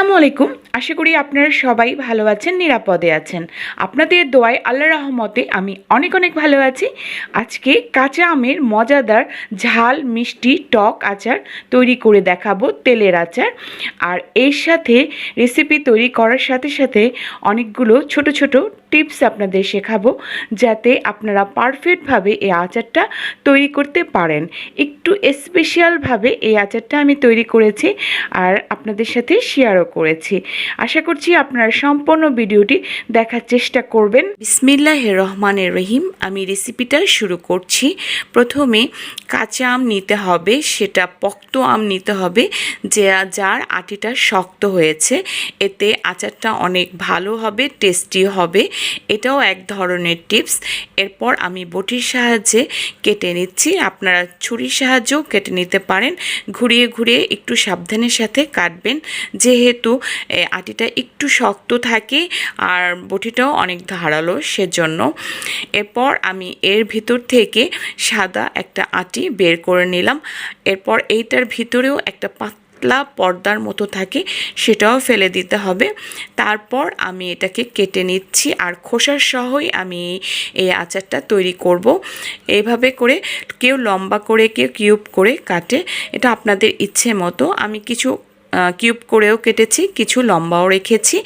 আসসালামু আলাইকুম। আশা করি আপনারা সবাই ভালো আছেন, নিরাপদে আছেন। আপনাদের দোয়ায় আল্লাহ রহমতে আমি অনেক অনেক ভালো আছি। আজকে কাঁচা আমের মজাদার ঝাল, মিষ্টি, টক আচার তৈরি করে দেখাবো, তেলের আচার। আর এর সাথে রেসিপি তৈরি করার সাথে সাথে অনেকগুলো ছোট ছোট টিপস আপনাদের শেখাবো যাতে আপনারা পারফেক্টভাবে এই আচারটা তৈরি করতে পারেন। একটু স্পেশালভাবে এই আচারটা আমি তৈরি করেছি আর আপনাদের সাথে শেয়ারও করেছি। আশা করছি আপনারা সম্পূর্ণ ভিডিওটি দেখার চেষ্টা করবেন। বিসমিল্লাহ রহমানের রহিম আমি রেসিপিটা শুরু করছি। প্রথমে কাঁচা আম নিতে হবে, সেটা পক্ত আম নিতে হবে, যে যার আটিটা শক্ত হয়েছে। এতে আচারটা অনেক ভালো হবে টেস্টি হবে। এটাও এক ধরনের টিপস। এরপর আমি বটির সাহায্যে কেটে নিচ্ছি। আপনারা ছুরির সাহায্যেও কেটে নিতে পারেন। ঘুরিয়ে ঘুরিয়ে একটু সাবধানের সাথে কাটবেন। যেহেতু আটিটা একটু শক্ত থাকে আর বটিটাও অনেক ধারালো সেজন্য। এরপর আমি এর ভিতর থেকে সাদা একটা আটি বের করে নিলাম। এরপর এইটার ভিতরেও একটা পাতলা পর্দার মতো থাকে, সেটাও ফেলে দিতে হবে। তারপর আমি এটাকে কেটে নিচ্ছি আর খোসার সহই আমি এই আচারটা তৈরি করব। এভাবে করে কেউ লম্বা করে, কেউ কিউব করে কাটে। এটা আপনাদের ইচ্ছে মতো। আমি কিছু কিউব করেও কেটেছি কিছু লম্বাও রেখেছি।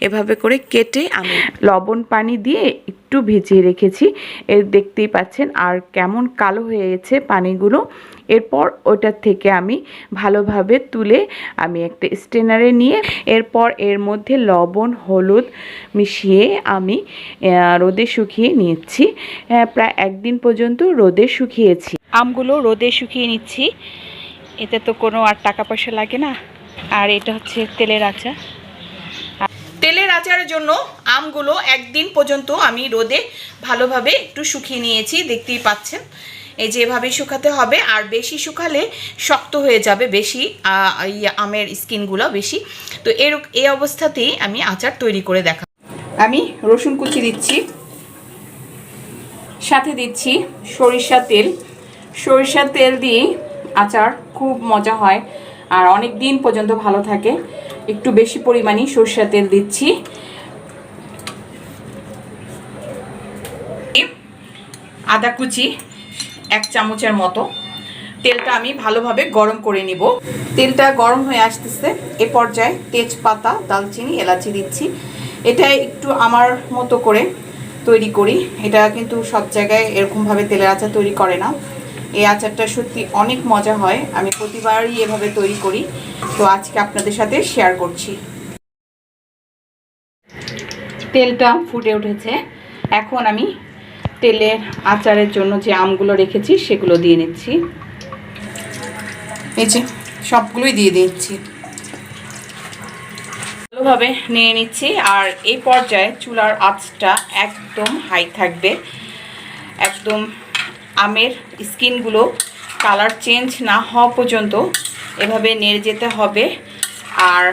এভাবে করে কেটে আমি লবণ পানি দিয়ে একটু ভিজিয়ে রেখেছি। এর দেখতেই পাচ্ছেন আর কেমন কালো হয়ে গেছে পানিগুলো। এরপর ওটার থেকে আমি ভালোভাবে তুলে আমি একটা স্টেনারে নিয়ে এরপর এর মধ্যে লবণ হলুদ মিশিয়ে আমি রোদে শুকিয়ে নিচ্ছি। আহ, প্রায় একদিন পর্যন্ত রোদে শুকিয়েছি। আমগুলো রোদে শুকিয়ে নিচ্ছি। এতে তো কোনো আর টাকা পয়সা লাগে না। আর এটা হচ্ছে তেলের আচার। তেলের আচারের জন্য আমগুলো একদিন পর্যন্ত আমি রোদে ভালোভাবে একটু শুকিয়ে নিয়েছি, দেখতেই পাচ্ছেন। এই যেভাবে শুকাতে হবে, আর বেশি শুকালে শক্ত হয়ে যাবে বেশি আমের স্কিনগুলো বেশি। তো এর, এই অবস্থাতেই আমি আচার তৈরি করে দেখা আমি রসুন কুচি দিচ্ছি, সাথে দিচ্ছি সরিষা তেল। সরিষার তেল দিয়ে আচার খুব মজা হয়। আর অনেক দিন পর্যন্ত ভালো থাকে। একটু বেশি পরিমাণে সরিষা তেল দিচ্ছি। আদা কুচি এক চামচের মতো। তেলটা আমি ভালোভাবে গরম করে নিব। তেলটা গরম হয়ে আসতেছে। এ পর্যায়ে তেজপাতা, দালচিনি, এলাচি দিচ্ছি। এটা একটু আমার মতো করে তৈরি করি। এটা কিন্তু সব জায়গায় এরকমভাবে তেলের আচার তৈরি করে না। এই আচারটা সত্যি অনেক মজা হয়। আমি প্রতিবারই এভাবে তৈরি করি। তো আজকে আপনাদের সাথে শেয়ার করছি। তেলটা ফুটে উঠেছে। এখন আমি তেলের আচারের জন্য যে আমগুলো রেখেছি, সেগুলো দিয়ে নিচ্ছি। এই যে, সবগুলোই দিয়ে দিচ্ছি। ভালোভাবে নিয়ে নিচ্ছি। আর এই পর্যায়ে চুলার আঁচটা একদম হাই থাকবে। একদম আমের স্কিনগুলো কালার চেঞ্জ না হওয়া পর্যন্ত এভাবে নেড়ে যেতে হবে আর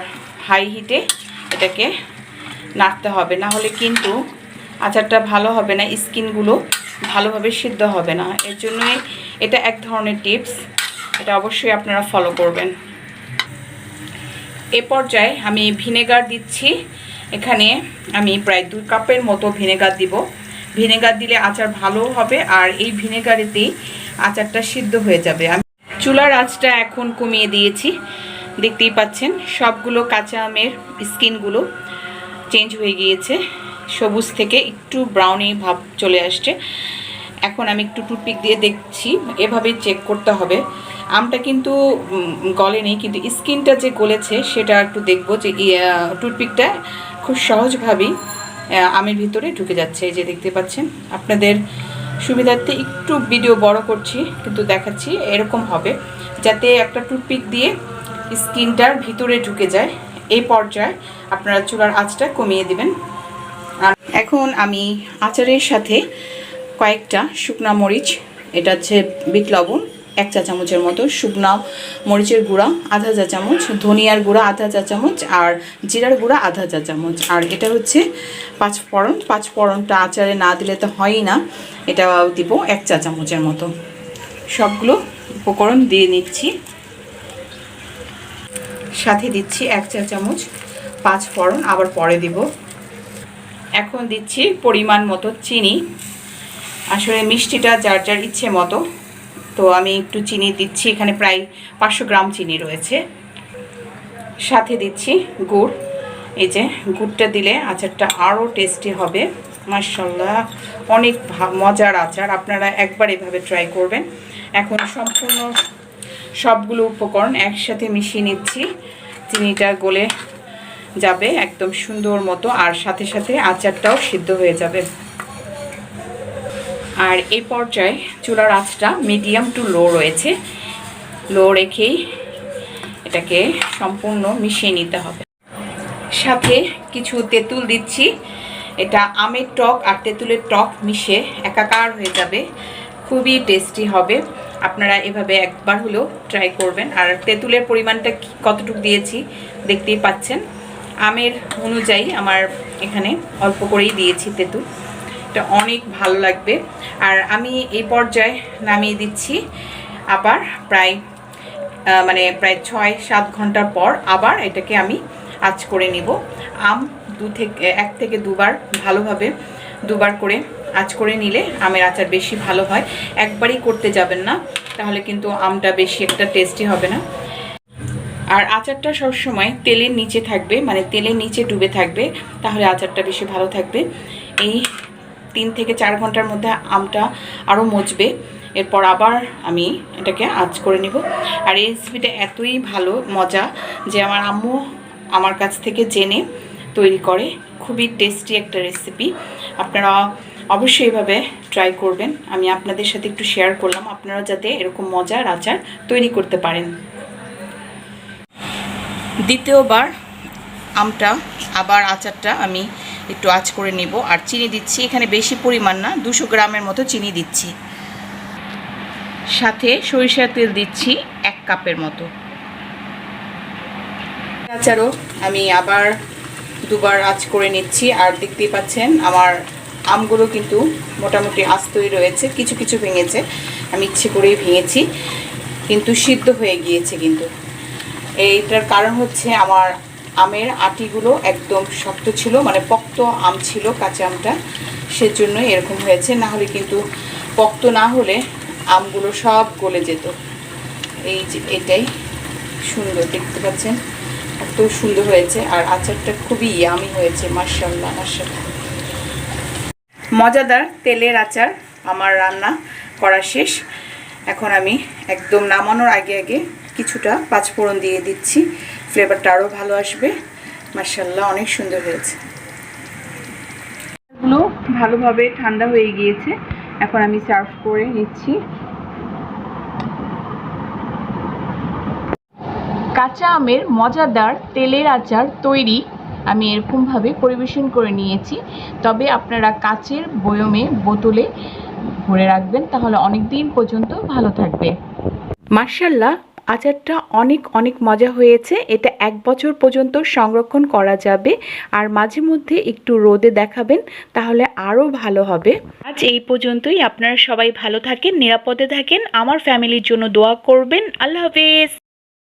হাই হিটে এটাকে নাড়তে হবে। না হলে কিন্তু আচারটা ভালো হবে না, স্কিনগুলো ভালোভাবে সিদ্ধ হবে না। এর জন্যই এটা এক ধরনের টিপস, এটা অবশ্যই আপনারা ফলো করবেন। এ পর্যায়ে আমি ভিনেগার দিচ্ছি। এখানে আমি প্রায় দুই কাপের মতো ভিনেগার দিব। ভিনেগার দিলে আচার ভালো হবে, আর এই ভিনেগারেতেই আচারটা সিদ্ধ হয়ে যাবে। আমি চুলার আঁচটা এখন কমিয়ে দিয়েছি। দেখতেই পাচ্ছেন, সবগুলো কাঁচা আমের স্কিনগুলো চেঞ্জ হয়ে গিয়েছে। সবুজ থেকে একটু ব্রাউনি ভাব চলে আসছে। এখন আমি একটু টুথপিক দিয়ে দেখছি, এভাবে চেক করতে হবে। আমটা কিন্তু গলেনি, কিন্তু স্কিনটা যে গলেছে, সেটা একটু দেখব যে টুথপিকটা খুব সহজভাবেই আমের ভিতরে ঢুকে যাচ্ছে। এই যে দেখতে পাচ্ছেন, আপনাদের সুবিধার্থে একটু ভিডিও বড় করছি, কিন্তু দেখাচ্ছি, এরকম হবে। যাতে একটা টুথপিক দিয়ে স্কিনটার ভিতরে ঢুকে যায়, এই পর্যায়ে আপনারা চুলার আঁচটা কমিয়ে দিবেন। আর এখন আমি আচারের সাথে কয়েকটা শুকনা মরিচ, এটা হচ্ছে বিট লবণ এক চা চামচের মতো শুকনা মরিচের গুঁড়া, আধা চা চামচ, ধনিয়ার গুঁড়া, আধা চা চামচ আর জিরার গুঁড়া, আধা চা চামচ। আর এটা হচ্ছে পাঁচ ফোড়ন। পাঁচ ফোড়নটা আচারে না দিলে তো হয়ই না। এটা দিব এক চা চামচের মতো। সবগুলো উপকরণ দিয়ে নিচ্ছি। সাথে দিচ্ছি এক চা চামচ পাঁচ ফোড়ন। আবার পরে দিব। এখন দিচ্ছি পরিমাণ মতো চিনি। আসলে মিষ্টিটা যার যার ইচ্ছে মতো। তো আমি একটু চিনি দিচ্ছি, এখানে প্রায় পাঁচশো গ্রাম চিনি রয়েছে। সাথে দিচ্ছি গুড়। এই যে গুড়টা দিলে আচারটা আরও টেস্টি হবে। মার্শাল্লাহ অনেক মজার আচার। আপনারা একবার এভাবে ট্রাই করবেন। এখন সম্পূর্ণ সবগুলো উপকরণ একসাথে মিশিয়ে নিচ্ছি। চিনিটা গলে যাবে একদম সুন্দর মতো, আর সাথে সাথে আচারটাও সিদ্ধ হয়ে যাবে। আর এই পর্যায়ে চুলার আঁচটা মিডিয়াম টু লো রয়েছে। লো রেখেই এটাকে সম্পূর্ণ মিশিয়ে নিতে হবে। সাথে কিছু তেঁতুল দিচ্ছি। এটা আমের টক আর তেঁতুলের টক মিশে একাকার হয়ে যাবে। খুবই টেস্টি হবে। আপনারা এভাবে একবার হলেও ট্রাই করবেন। আর তেঁতুলের পরিমাণটা কতটুকু দিয়েছি দেখতেই পাচ্ছেন। আমের অনুযায়ী আমার এখানে অল্প করেই দিয়েছি তেঁতুল। এটা অনেক ভালো লাগবে। আর আমি এই পর্যায়ে নামিয়ে দিচ্ছি আবার প্রায় মানে প্রায় ছয় সাত ঘণ্টার পর আবার এটাকে আমি আঁচ করে নিব। আম দু থেকে, এক থেকে দুবার ভালোভাবে দুবার করে আঁচ করে নিলে আমের আচার বেশি ভালো হয়। একবারই করতে যাবেন না, তাহলে কিন্তু আমটা বেশি একটা টেস্টি হবে না। আর আচারটা সবসময় তেলের নিচে থাকবে মানে তেলের নিচে ডুবে থাকবে, তাহলে আচারটা বেশি ভালো থাকবে। এই তিন থেকে চার ঘণ্টার মধ্যে আমটা আরও মজবে এরপর আবার আমি এটাকে আঁচ করে নিব। আর এই রেসিপিটা এতই ভালো, মজা, যে আমার আম্মু আমার কাছ থেকে জেনে তৈরি করে। খুবই টেস্টি একটা রেসিপি আপনারা অবশ্যই এভাবে ট্রাই করবেন। আমি আপনাদের সাথে একটু শেয়ার করলাম। আপনারা যাতে এরকম মজার আচার তৈরি করতে পারেন। দ্বিতীয়বার আমটা, আবার আচারটা আমি একটু আঁচ করে নিব। আর চিনি দিচ্ছি, এখানে বেশি পরিমাণ না, দুশো গ্রামের মতো চিনি দিচ্ছি। সাথে সরিষার তেল দিচ্ছি এক কাপের মতো। আচারও আমি আবার দুবার আঁচ করে নিচ্ছি, আর দেখতেই পাচ্ছেন আমার আমগুলো কিন্তু মোটামুটি আস্তই রয়েছে, কিছু কিছু ভেঙেছে। আমি ইচ্ছে করেই ভেঙেছি, কিন্তু সিদ্ধ হয়ে গিয়েছে কিন্তু। এইটার কারণ হচ্ছে আমার আমের আটিগুলো একদম শক্ত ছিল মানে পক্ত আম ছিল, কাঁচা আমটা। সেজন্য এরকম হয়েছে, না হলে কিন্তু পক্ত না হলে আমগুলো সব গলে যেত। এই যে এটাই সুন্দর, দেখতে পাচ্ছেন? এত সুন্দর হয়েছে, আর আচারটা খুবই ইয়ামি হয়েছে মার্শাল্লাহ মার্শাল্লাহ মজাদার তেলের আচার, আমার রান্না করা শেষ। এখন আমি একদম নামানোর আগে আগে কিছুটা পাঁচফোড়ন দিয়ে দিচ্ছি। ফ্লেভারটা আরও ভালো আসবে। মার্শাল্লাহ অনেক সুন্দর হয়েছে। গুলো ভালোভাবে ঠান্ডা হয়ে গিয়েছে। এখন আমি সার্ভ করে নিচ্ছি। কাঁচা আমের মজাদার তেলের আচার তৈরি আমি এরকমভাবে পরিবেশন করে নিয়েছি। তবে আপনারা কাচের বয়মে বোতলে ভরে রাখবেন তাহলে অনেক দিন পর্যন্ত ভালো থাকবে। মার্শাল্লাহ আচারটা অনেক অনেক মজা হয়েছে। এটা এক বছর পর্যন্ত সংরক্ষণ করা যাবে। আর মাঝে মধ্যে একটু রোদে দেখাবেন, তাহলে আরও ভালো হবে। আজ এই পর্যন্তই। আপনারা সবাই ভালো থাকেন, নিরাপদে থাকেন। আমার ফ্যামিলির জন্য দোয়া করবেন। আল্লাহ হাফেজ।